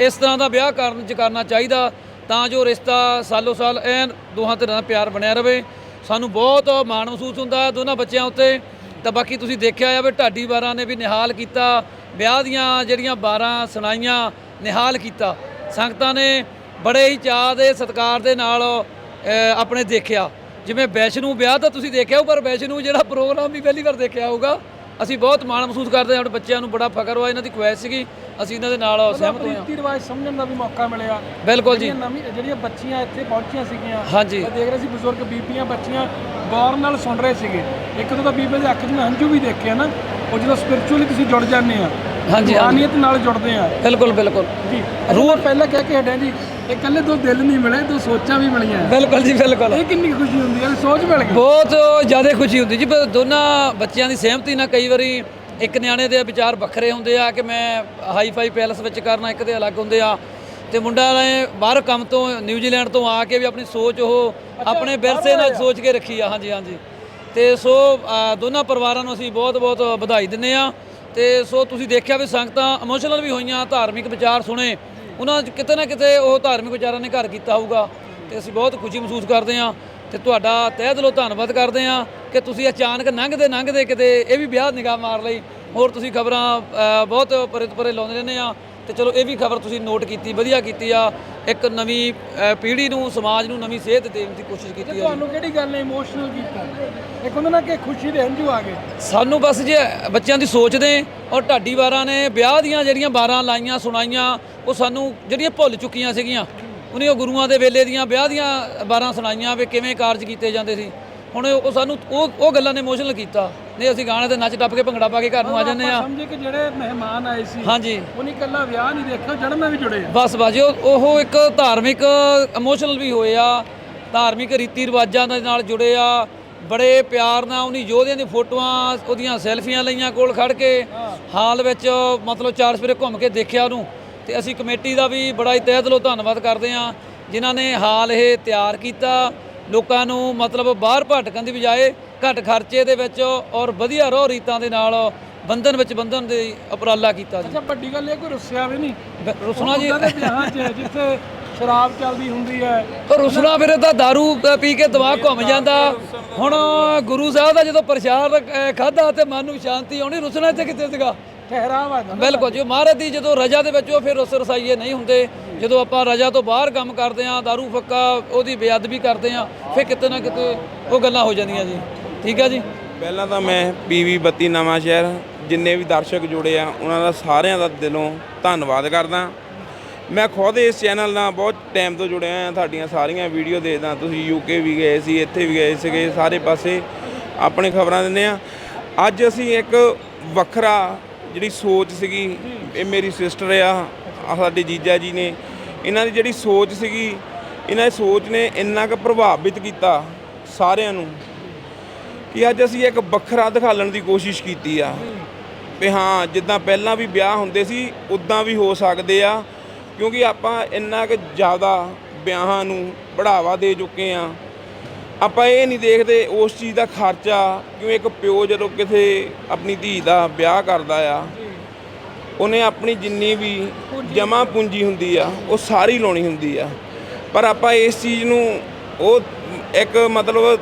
ਇਸ ਤਰ੍ਹਾਂ ਦਾ ਵਿਆਹ ਕਰਨ ਚ ਕਰਨਾ ਚਾਹੀਦਾ ਤਾਂ ਜੋ ਰਿਸ਼ਤਾ ਸਾਲੋ ਸਾਲ ਐਨ ਦੋਹਾਂ ਧਿਰਾਂ ਦਾ ਪਿਆਰ ਬਣਿਆ ਰਵੇ। ਸਾਨੂੰ ਬਹੁਤ ਮਾਣ ਮਹਿਸੂਸ ਹੁੰਦਾ ਦੋਨਾਂ ਬੱਚਿਆਂ ਉੱਤੇ। ਤਾਂ ਬਾਕੀ ਤੁਸੀਂ ਦੇਖਿਆ ਆ ਵੀ ਢਾਡੀ ਵਾਰਾਂ ਨੇ ਵੀ ਨਿਹਾਲ ਕੀਤਾ, ਵਿਆਹ ਦੀਆਂ ਜਿਹੜੀਆਂ 12 ਸੁਣਾਈਆਂ, ਨਿਹਾਲ ਕੀਤਾ। ਸੰਗਤਾਂ ਨੇ ਬੜੇ ਹੀ ਚਾਅ ਦੇ ਸਤਿਕਾਰ ਦੇ ਨਾਲ ਆਪਣੇ ਦੇਖਿਆ। ਜਿਵੇਂ ਵੈਸ਼ਨੂ ਵਿਆਹ ਤਾਂ ਤੁਸੀਂ ਦੇਖਿਆ ਹੋਊ, ਪਰ ਵੈਸ਼ਨੂ ਜਿਹੜਾ ਪ੍ਰੋਗਰਾਮ ਵੀ ਪਹਿਲੀ ਵਾਰ ਦੇਖਿਆ ਹੋਊਗਾ ਅਸੀਂ ਬਹੁਤ ਮਾਣ ਮਹਿਸੂਸ ਕਰਦੇ ਹਾਂ ਆਪਣੇ ਬੱਚਿਆਂ ਨੂੰ ਬੜਾ ਫਖਰ ਹੋਇਆ ਇਹਨਾਂ ਦੀ ਕੁਐਸ ਸੀਗੀ ਅਸੀਂ ਇਹਨਾਂ ਦੇ ਨਾਲ ਸਹਿਮਤ ਹੋਏ ਹਾਂ। ਰੀਤੀ ਰਿਵਾਜ ਸਮਝਣ ਦਾ ਵੀ ਮੌਕਾ ਮਿਲਿਆ। ਬਿਲਕੁਲ ਜੀ। ਜਿਹੜੀਆਂ ਬੱਚੀਆਂ ਇੱਥੇ ਪਹੁੰਚੀਆਂ ਸੀਗੀਆਂ ਹਾਂਜੀ। ਦੇਖ ਰਹੇ ਸੀ ਬਜ਼ੁਰਗ ਬੀਬੀਆਂ ਬੱਚੀਆਂ ਗੌਰ ਨਾਲ ਸੁਣ ਰਹੇ ਸੀਗੇ। ਇੱਕ ਦੋ ਤਾਂ ਬੀਬੀ ਦੇ ਅੱਖ 'ਚ ਮੈਂ ਹੰਝੂ ਵੀ ਦੇਖੇ ਆ ਨਾ ਉਹ ਜਦੋਂ ਸਪਿਰਚੁਅਲੀ ਤੁਸੀਂ ਜੁੜ ਜਾਂਦੇ ਆ ਹਾਂਜੀ, ਹਾਂਜੀ। ਰੂਹਾਨੀਅਤ ਨਾਲ ਜੁੜਦੇ ਆ। ਬਿਲਕੁਲ ਬਿਲਕੁਲ। ਜੀ ਰੂਹ ਪਹਿਲਾਂ ਕਹਿ ਕੇ ਹਟਿਆ ਜੀ ਇਹ ਇਕੱਲੇ ਦੋ ਦਿਲ ਨਹੀਂ ਮਿਲੇ ਦੋ ਸੋਚਾਂ ਵੀ ਮਿਲੀਆਂ। ਬਿਲਕੁਲ ਜੀ ਬਿਲਕੁਲ। ਇਹ ਕਿੰਨੀ ਖੁਸ਼ੀ ਹੁੰਦੀ ਹੈ ਸੋਚ ਮਿਲ ਗਈ। ਬਹੁਤ ਜ਼ਿਆਦਾ ਖੁਸ਼ੀ ਹੁੰਦੀ ਜੀ ਪਰ ਦੋਨਾਂ ਬੱਚਿਆਂ ਦੀ ਸਹਿਮਤੀ ਨਾਲ ਕਈ ਵਾਰੀ ਇੱਕ ਨਿਆਣੇ ਦੇ ਵਿਚਾਰ ਵੱਖਰੇ ਹੁੰਦੇ ਆ ਕਿ ਮੈਂ ਹਾਈ ਫਾਈ ਪੈਲਸ ਵਿੱਚ ਕਰਨਾ ਇੱਕ ਦੇ ਅਲੱਗ ਹੁੰਦੇ ਆ। ਤੇ ਮੁੰਡਾ ਨੇ ਬਾਹਰ ਕੰਮ ਤੋਂ ਨਿਊਜ਼ੀਲੈਂਡ ਤੋਂ ਆ ਕੇ ਵੀ ਆਪਣੀ ਸੋਚ ਉਹ ਆਪਣੇ ਵਿਰਸੇ ਨਾਲ ਸੋਚ ਕੇ ਰੱਖੀ ਆ ਹਾਂਜੀ ਹਾਂਜੀ। ਤੇ ਸੋ ਦੋਨਾਂ ਪਰਿਵਾਰਾਂ ਨੂੰ ਅਸੀਂ ਬਹੁਤ ਬਹੁਤ ਵਧਾਈ ਦਿੰਨੇ ਆ ਤੇ ਸੋ, ਤੁਸੀਂ ਦੇਖਿਆ ਵੀ ਸੰਗਤਾਂ ਇਮੋਸ਼ਨਲ ਵੀ ਹੋਈਆਂ, ਧਾਰਮਿਕ ਵਿਚਾਰ ਸੁਣੇ। ਉਹਨਾਂ 'ਚ ਕਿਤੇ ਨਾ ਕਿਤੇ ਉਹ ਧਾਰਮਿਕ ਵਿਚਾਰਾਂ ਨੇ ਘਰ ਕੀਤਾ ਹੋਊਗਾ। ਤੇ ਅਸੀਂ ਬਹੁਤ ਖੁਸ਼ੀ ਮਹਿਸੂਸ ਕਰਦੇ ਹਾਂ। ਤੇ ਤੁਹਾਡਾ ਤਹਿ ਦਿਲੋਂ ਧੰਨਵਾਦ ਕਰਦੇ ਹਾਂ ਕਿ ਤੁਸੀਂ ਅਚਾਨਕ ਲੰਘਦੇ ਲੰਘਦੇ ਕਿਤੇ ਇਹ ਵੀ ਵਿਆਹ ਨਿਗਾਹ ਮਾਰ ਲਈ। ਹੋਰ ਤੁਸੀਂ ਖਬਰਾਂ ਬਹੁਤ ਪਰੇ ਤੋਂ ਪਰੇ ਲਾਉਂਦੇ ਰਹਿੰਦੇ ਆ ਤੇ ਚਲੋ ਇਹ ਵੀ ਖਬਰ ਤੁਸੀਂ ਨੋਟ ਕੀਤੀ ਵਧੀਆ ਕੀਤੀ ਆ। ਇੱਕ ਨਵੀਂ ਅ, ਪੀੜ੍ਹੀ ਨੂੰ ਸਮਾਜ ਨੂੰ ਨਵੀਂ ਸੇਧ ਦੇਣ ਦੀ ਕੋਸ਼ਿਸ਼ ਕੀਤੀ ਆ ਜੀ। ਤੁਹਾਨੂੰ ਕਿਹੜੀ ਗੱਲ ਨੇ ਇਮੋਸ਼ਨਲ ਕੀਤਾ? ਇੱਕ ਹੁੰਦਾ ਨਾ ਕਿ ਖੁਸ਼ੀ ਦੇ ਹੰਝੂ ਆ ਗਏ ਸਾਨੂੰ ਬਸ ਜੇ ਬੱਚਿਆਂ ਦੀ ਸੋਚਦੇ ਔਰ ਢਾਡੀ ਵਾਰਾਂ ਨੇ ਵਿਆਹ ਦੀਆਂ ਜਿਹੜੀਆਂ 12 ਲਾਈਆਂ ਸੁਣਾਈਆਂ ਉਹ ਸਾਨੂੰ ਜਿਹੜੀਆਂ ਭੁੱਲ ਚੁੱਕੀਆਂ ਸੀਗੀਆਂ ਉਹਨੇ ਉਹ ਗੁਰੂਆਂ ਦੇ ਵੇਲੇ ਦੀਆਂ ਵਿਆਹ ਦੀਆਂ 12 ਸੁਣਾਈਆਂ ਵੀ ਕਿਵੇਂ ਕਾਰਜ ਕੀਤੇ ਜਾਂਦੇ ਸੀ। ਹੁਣ ਉਹ ਸਾਨੂੰ ਉਹ ਉਹ ਗੱਲਾਂ ਨੇ ਇਮੋਸ਼ਨਲ ਕੀਤਾ। ਨਹੀਂ ਅਸੀਂ ਗਾਣੇ ਤੇ ਨੱਚ ਟੱਪ ਕੇ ਭੰਗੜਾ ਪਾ ਕੇ ਘਰ ਨੂੰ ਆ ਜਾਂਦੇ ਆ ਸਮਝੇ ਕਿ ਜਿਹੜੇ ਮਹਿਮਾਨ ਆਏ ਸੀ ਹਾਂਜੀ। ਉਹ ਨਹੀਂ ਇਕੱਲਾ ਵਿਆਹ ਨਹੀਂ ਦੇਖਿਆ ਜਨਮ ਨਾਲ ਵੀ ਜੁੜੇ ਆ। ਬਸ ਬਾਜੀ ਉਹ ਉਹ ਇੱਕ ਧਾਰਮਿਕ ਇਮੋਸ਼ਨਲ ਵੀ ਹੋਏ ਆ ਧਾਰਮਿਕ ਰੀਤੀ ਰਿਵਾਜਾਂ ਦੇ ਨਾਲ ਜੁੜੇ ਆ ਬੜੇ ਪਿਆਰ ਨਾਲ ਉਹਨੀ ਯੋਧਿਆਂ ਦੀ ਫੋਟੋਆਂ ਉਹਦੀਆਂ ਸੈਲਫੀਆਂ ਲਈਆਂ ਕੋਲ ਖੜ ਕੇ ਹਾਲ ਵਿੱਚ ਮਤਲਬ ਚਾਰ ਸਵੇਰੇ ਘੁੰਮ ਕੇ ਦੇਖਿਆ ਉਹਨੂੰ। ਤੇ ਅਸੀਂ ਕਮੇਟੀ ਦਾ ਵੀ ਬੜਾ ਹੀ ਤਹਿ ਦਿਲੋਂ ਧੰਨਵਾਦ ਕਰਦੇ ਆ ਜਿਨ੍ਹਾਂ ਨੇ ਹਾਲ ਇਹ ਤਿਆਰ ਕੀਤਾ। ਲੋਕਾਂ ਨੂੰ ਮਤਲਬ ਬਾਹਰ ਭਟਕਣ ਦੀ ਬਜਾਏ ਘੱਟ ਖਰਚੇ ਦੇ ਵਿੱਚ ਔਰ ਵਧੀਆ ਰੋਹ ਰੀਤਾਂ ਦੇ ਨਾਲ ਬੰਧਨ ਵਿੱਚ ਬੰਧਨ ਦੇ ਉਪਰਾਲਾ ਕੀਤਾ ਜੀ। ਅੱਛਾ ਵੱਡੀ ਗੱਲ ਇਹ ਕੋਈ ਰੁੱਸਿਆ ਵੀ ਨਹੀਂ। ਰੁਸਣਾ ਜੀ ਉਹਨਾਂ ਦੇ ਵਿਆਹਾਂ 'ਚ ਜਿੱਥੇ ਸ਼ਰਾਬ ਚੱਲਦੀ ਹੁੰਦੀ ਹੈ। ਪਰ ਰੁਸਣਾ ਫਿਰ ਤਾਂ दारू ਪੀ ਕੇ ਦਿਮਾਗ ਘੁੰਮ ਜਾਂਦਾ। ਹੁਣ ਗੁਰੂ ਸਾਹਿਬ ਦਾ ਜਦੋਂ ਪ੍ਰਸ਼ਾਦ ਖਾਦਾ ਤੇ ਮਨ ਨੂੰ ਸ਼ਾਂਤੀ ਆਉਣੀ ਰੁਸਣਾ ਤੇ ਕਿਤੇ ਸੀਗਾ? ਠਹਿਰਾਵ ਬਿਲਕੁਲ ਜੀ ਮਹਾਰਾਜ ਦੀ ਜਦੋਂ ਰਜਾ ਦੇ ਵਿੱਚ ਉਹ ਫਿਰ ਰੁਸ ਰਸਾਈਏ ਨਹੀਂ ਹੁੰਦੇ ਜਦੋਂ ਆਪਾਂ ਰਜਾ ਤੋਂ ਬਾਹਰ ਕੰਮ ਕਰਦੇ ਆਂ दारू ਫੱਕਾ ਉਹਦੀ ਬੇਅਦਬੀ ਕਰਦੇ ਆਂ ਫਿਰ ਕਿਤੇ ਨਾ ਕਿਤੇ ਉਹ ਗੱਲਾਂ ਹੋ ਜਾਂਦੀਆਂ ਜੀ। ਠੀਕ ਆ ਜੀ? ਪਹਿਲਾਂ ਤਾਂ ਮੈਂ ਪੀਵੀ 32 ਨਵਾਂ ਸ਼ਹਿਰ ਜਿੰਨੇ ਵੀ ਦਰਸ਼ਕ ਜੁੜੇ ਆ ਉਹਨਾਂ ਦਾ ਸਾਰਿਆਂ ਦਾ ਦਿਲੋਂ ਧੰਨਵਾਦ ਕਰਦਾ। ਮੈਂ ਖੁਦ ਇਸ ਚੈਨਲ ਨਾਲ ਬਹੁਤ ਟਾਈਮ ਤੋਂ ਜੁੜਿਆ ਹਾਂ ਤੁਹਾਡੀਆਂ ਸਾਰੀਆਂ ਵੀਡੀਓ ਦੇਖਦਾ ਤੁਸੀਂ ਯੂਕੇ ਵੀ ਗਏ ਸੀ ਇੱਥੇ ਵੀ ਗਏ ਸੀਗੇ ਸਾਰੇ ਪਾਸੇ ਆਪਣੇ ਖਬਰਾਂ ਦਿੰਦੇ ਆ। ਅੱਜ ਅਸੀਂ ਇੱਕ ਵੱਖਰਾ ਜਿਹੜੀ ਸੋਚ ਸੀਗੀ, ਇਹ ਮੇਰੀ ਸਿਸਟਰ ਆ, ਆਹ ਸਾਡੇ ਜੀਜਾ ਜੀ ਨੇ। ਇਹਨਾਂ ਦੀ ਜਿਹੜੀ ਸੋਚ ਸੀਗੀ, ਇਹਨਾਂ ਦੀ ਸੋਚ ਨੇ ਇੰਨਾ ਕੁ ਪ੍ਰਭਾਵਿਤ ਕੀਤਾ ਸਾਰਿਆਂ ਨੂੰ ਕਿ ਅੱਜ ਅਸੀਂ ਇੱਕ ਵੱਖਰਾ ਦਿਖਾਲਣ ਦੀ ਕੋਸ਼ਿਸ਼ ਕੀਤੀ ਆ। ਵੀ ਹਾਂ, ਜਿੱਦਾਂ ਪਹਿਲਾਂ ਵੀ ਵਿਆਹ ਹੁੰਦੇ ਸੀ, ਉਦਾਂ ਵੀ ਹੋ ਸਕਦੇ ਆ, ਕਿਉਂਕਿ ਆਪਾਂ ਇੰਨਾ ਕੁ ਜ਼ਿਆਦਾ ਵਿਆਹਾਂ ਨੂੰ ਬੜਾਵਾ ਦੇ ਚੁੱਕੇ ਆ। ਆਪਾਂ ਇਹ ਨਹੀਂ ਦੇਖਦੇ ਉਸ ਚੀਜ਼ ਦਾ ਖਰਚਾ ਕਿਉਂ ਇੱਕ ਪਿਓ ਜਦੋਂ ਕਿਸੇ ਆਪਣੀ ਧੀ ਦਾ ਵਿਆਹ ਕਰਦਾ ਆ ਉਹਨੇ ਆਪਣੀ ਜਿੰਨੀ ਵੀ ਜਮਾ ਪੂੰਜੀ ਹੁੰਦੀ ਆ ਉਹ ਸਾਰੀ ਲਾਉਣੀ ਹੁੰਦੀ ਆ। ਪਰ ਆਪਾਂ ਇਸ ਚੀਜ਼ ਨੂੰ ਉਹ ਇੱਕ ਮਤਲਬ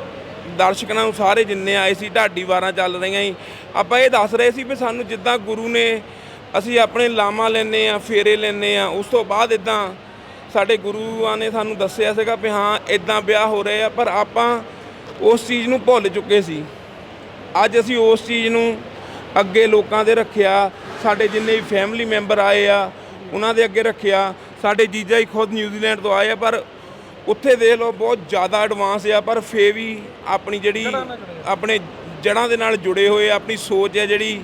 ਦਰਸ਼ਕਾਂ ਨੂੰ ਸਾਰੇ ਜਿੰਨੇ ਆਏ ਸੀ ਢਾਡੀ ਵਾਰਾਂ ਚੱਲ ਰਹੀਆਂ ਸੀ ਆਪਾਂ ਇਹ ਦੱਸ ਰਹੇ ਸੀ ਵੀ ਸਾਨੂੰ ਜਿੱਦਾਂ ਗੁਰੂ ਨੇ ਅਸੀਂ ਆਪਣੇ ਲਾਮਾ ਲੈਨੇ ਆ ਫੇਰੇ ਲੈਨੇ ਆ ਉਸ ਤੋਂ ਬਾਅਦ ਇਦਾਂ ਸਾਡੇ ਗੁਰੂਆਂ ਨੇ ਸਾਨੂੰ ਦੱਸਿਆ ਸੀਗਾ ਵੀ ਹਾਂ ਇਦਾਂ ਵਿਆਹ ਹੋ ਰਹੇ ਆ ਪਰ ਆਪਾਂ ਉਸ ਚੀਜ਼ ਨੂੰ ਭੁੱਲ ਚੁੱਕੇ ਸੀ। ਅੱਜ ਅਸੀਂ ਉਸ ਚੀਜ਼ ਨੂੰ ਅੱਗੇ ਲੋਕਾਂ ਦੇ ਰੱਖਿਆ ਸਾਡੇ ਜਿੰਨੇ ਵੀ ਫੈਮਿਲੀ ਮੈਂਬਰ ਆਏ ਆ ਉਹਨਾਂ ਦੇ ਅੱਗੇ ਰੱਖਿਆ ਸਾਡੇ ਜੀਜਾ ਹੀ ਖੁਦ ਨਿਊਜ਼ੀਲੈਂਡ ਤੋਂ ਆਏ ਆ ਪਰ ਉੱਥੇ ਦੇਖ ਲਓ ਬਹੁਤ ਜ਼ਿਆਦਾ ਐਡਵਾਂਸ ਆ ਪਰ ਫੇ ਵੀ ਆਪਣੀ ਜਿਹੜੀ ਆਪਣੇ ਜੜ੍ਹਾਂ ਦੇ ਨਾਲ ਜੁੜੇ ਹੋਏ ਆ, ਆਪਣੀ ਸੋਚ ਹੈ ਜਿਹੜੀ